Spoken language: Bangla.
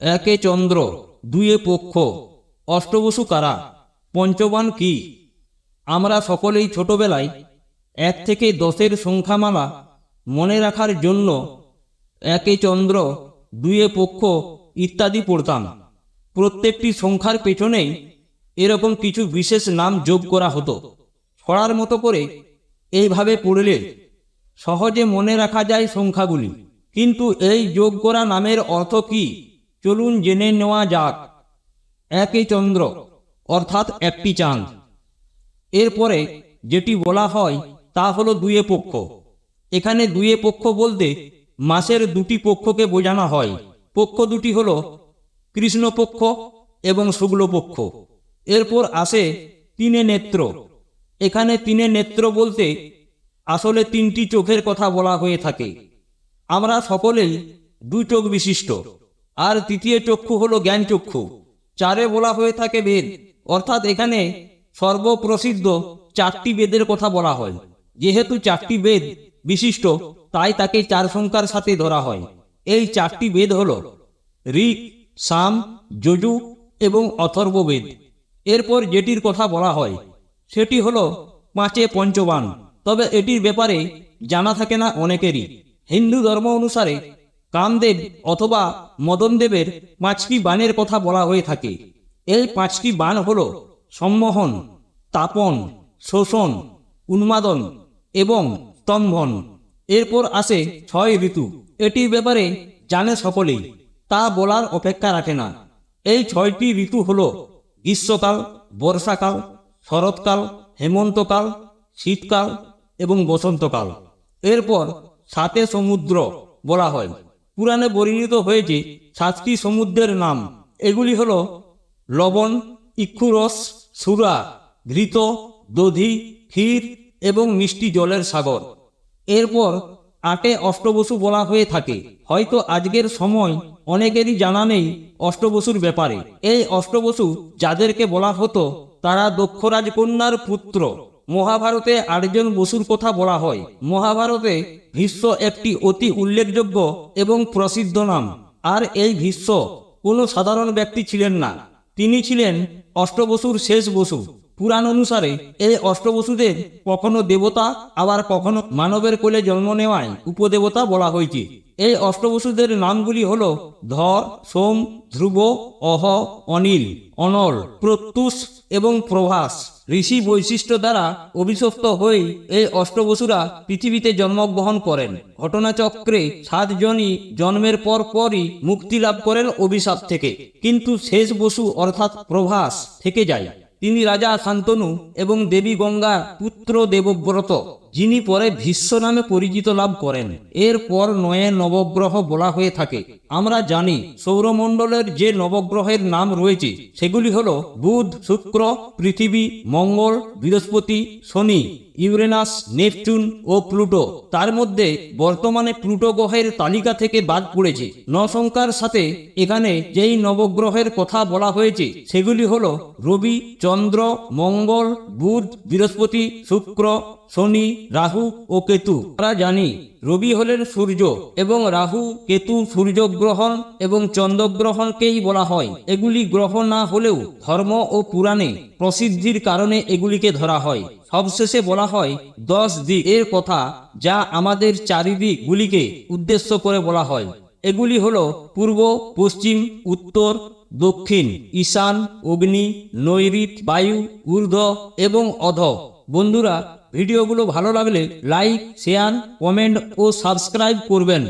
একে চন্দ্র, দুয়ে পক্ষ, অষ্টবসু কারা, পঞ্চবান কি? আমরা সকলেই ছোটবেলায় এক থেকে দশের সংখ্যামালা মনে রাখার জন্য একে চন্দ্র, দুয়ে পক্ষ ইত্যাদি পড়তাম। প্রত্যেকটি সংখ্যার পেছনেই এরকম কিছু বিশেষ নাম যোগ করা হতো। ছড়ার মতো করে এইভাবে পড়লে সহজে মনে রাখা যায় সংখ্যাগুলি। কিন্তু এই যোগ করা নামের অর্থ কি? চলুন জেনে নেওয়া যাক। একই চন্দ্র, অর্থাৎ একটি চাঁদ। এরপরে যেটি বলা হয়, তা হলো দুয়ে পক্ষ। এখানে দুয়ে পক্ষ বলতে মাসের দুটি পক্ষকে বোঝানো হয়। পক্ষ দুটি হলো কৃষ্ণপক্ষ এবং শুক্লপক্ষ। এরপর আসে তিনে নেত্র। এখানে তিনে নেত্র বলতে আসলে তিনটি চোখের কথা বলা হয়ে থাকে। আমরা সকলেই দুই চোখ বিশিষ্ট। আর তৃতীয় চক্ষু হলো জ্ঞান চক্ষু। চারে বলা হয়ে থাকে বেদ। অর্থাৎ এখানে সর্বপ্রসিদ্ধ চারটি বেদের কথা বলা হয়। যেহেতু চারটি বেদ বিশিষ্ট, তাই তাকে চার সংখ্যার সাথে ধরা হয়। এই চারটি বেদ হল ঋক, সাম, যজু এবং অথর্ববেদ এরপর যেটির কথা বলা হয়, সেটি হলো পাঁচে পঞ্চবান। তবে এটির ব্যাপারে জানা থাকে না অনেকেরই। হিন্দু ধর্ম অনুসারে কামদেব অথবা মদনদেবের পাঁচটি বাণের কথা বলা হয়ে থাকে। এই পাঁচটি বাণ হল সম্মোহন, তাপন, শোষণ, উন্মাদন এবং স্তম্ভন এরপর আসে ছয় ঋতু। এটির ব্যাপারে জানে সকলেই, তা বলার অপেক্ষা রাখে না। এই ছয়টি ঋতু হল গ্রীষ্মকাল, বর্ষাকাল, শরৎকাল, হেমন্তকাল, শীতকাল এবং বসন্তকাল। এরপর সাতে সমুদ্র বলা হয়। পুরাণে বর্ণিত হয়েছে, সাতটি সমুদ্রের নাম। এগুলি হল লবণ, ইক্ষুরস, সুরা, ঘৃত, দধি, ক্ষীর এবং মিষ্টি জলের সাগর। এরপর আটে অষ্টবসু বলা হয়ে থাকে। হয়তো আজকের সময় অনেকেরই জানা নেই অষ্টবসুর ব্যাপারে। এই অষ্টবসু যাদেরকে বলা হতো, তারা দক্ষরাজ কন্যার পুত্র। মহাভারতে আটজন বসুর কথা বলা হয়। মহাভারতে ভীষ্ম একটি অতি উল্লেখযোগ্য এবং প্রসিদ্ধ নাম। আর এই ভীষ্ম কোনো সাধারণ ব্যক্তি ছিলেন না। তিনি ছিলেন অষ্টবসুর শেষ বসু। পুরাণ অনুসারে এই অষ্টবসুদের কখনো দেবতা, আবার কখনো মানবের কোলে জন্ম নেওয়ায় উপদেবতা বলা হয়েছে। এই অষ্টবসুদের নামগুলি হল ধর, সোম, ধ্রুব, অহ, অনিল, অনল, প্রত্যুষ এবং প্রভাস। ঋষি বৈশিষ্ট্য দ্বারা অভিশপ্ত হয়ে এই অষ্টবসুরা পৃথিবীতে জন্মগ্রহণ করেন। ঘটনাচক্রে সাতজনই জন্মের পর পরই মুক্তি লাভ করেন অভিশাপ থেকে। কিন্তু শেষ বসু অর্থাৎ প্রভাস থেকে যায়। তিনি রাজা শান্তনু এবং দেবী গঙ্গা পুত্র দেবব্রত। যিনি পরে ভীষ্ম নামে পরিচিত লাভ করেন। এরপর নয়ে নবগ্রহ বলা হয়ে থাকে। আমরা জানি সৌরমণ্ডলের যে নবগ্রহের নাম রয়েছে, সেগুলি হল বুধ, শুক্র, পৃথিবী, মঙ্গল, বৃহস্পতি, শনি, ইউরেনাস, নেপচুন ও প্লুটো। তার মধ্যে বর্তমানে প্লুটো গ্রহের তালিকা থেকে বাদ পড়েছে। ন সংখ্যার সাথে এখানে যেই নবগ্রহের কথা বলা হয়েছে, সেগুলি হল রবি, চন্দ্র, মঙ্গল, বুধ, বৃহস্পতি, শুক্র, শনি রাহু ও কেতু। আমরা জানি, রবি হলেন সূর্য এবং রাহু, কেতু সূর্যগ্রহণ এবং চন্দ্রগ্রহণকেই বলা হয়। এগুলি গ্রহ না হলেও ধর্ম ও পুরাণে প্রসিদ্ধির কারণে এগুলিকে ধরা হয়। সবশেষে বলা হয়, দশ দিক এর কথা যা আমাদের চারিদিকগুলিকে উদ্দেশ্য করে বলা হয়। এগুলি হলো পূর্ব, পশ্চিম, উত্তর, দক্ষিণ, ঈশান, অগ্নি নৈরিত বায়ু, ঊর্ধ্ব এবং অধ। বন্ধুরা ভিডিওগুলো ভালো লাগলে লাইক শেয়ার কমেন্ট ও সাবস্ক্রাইব করবেন।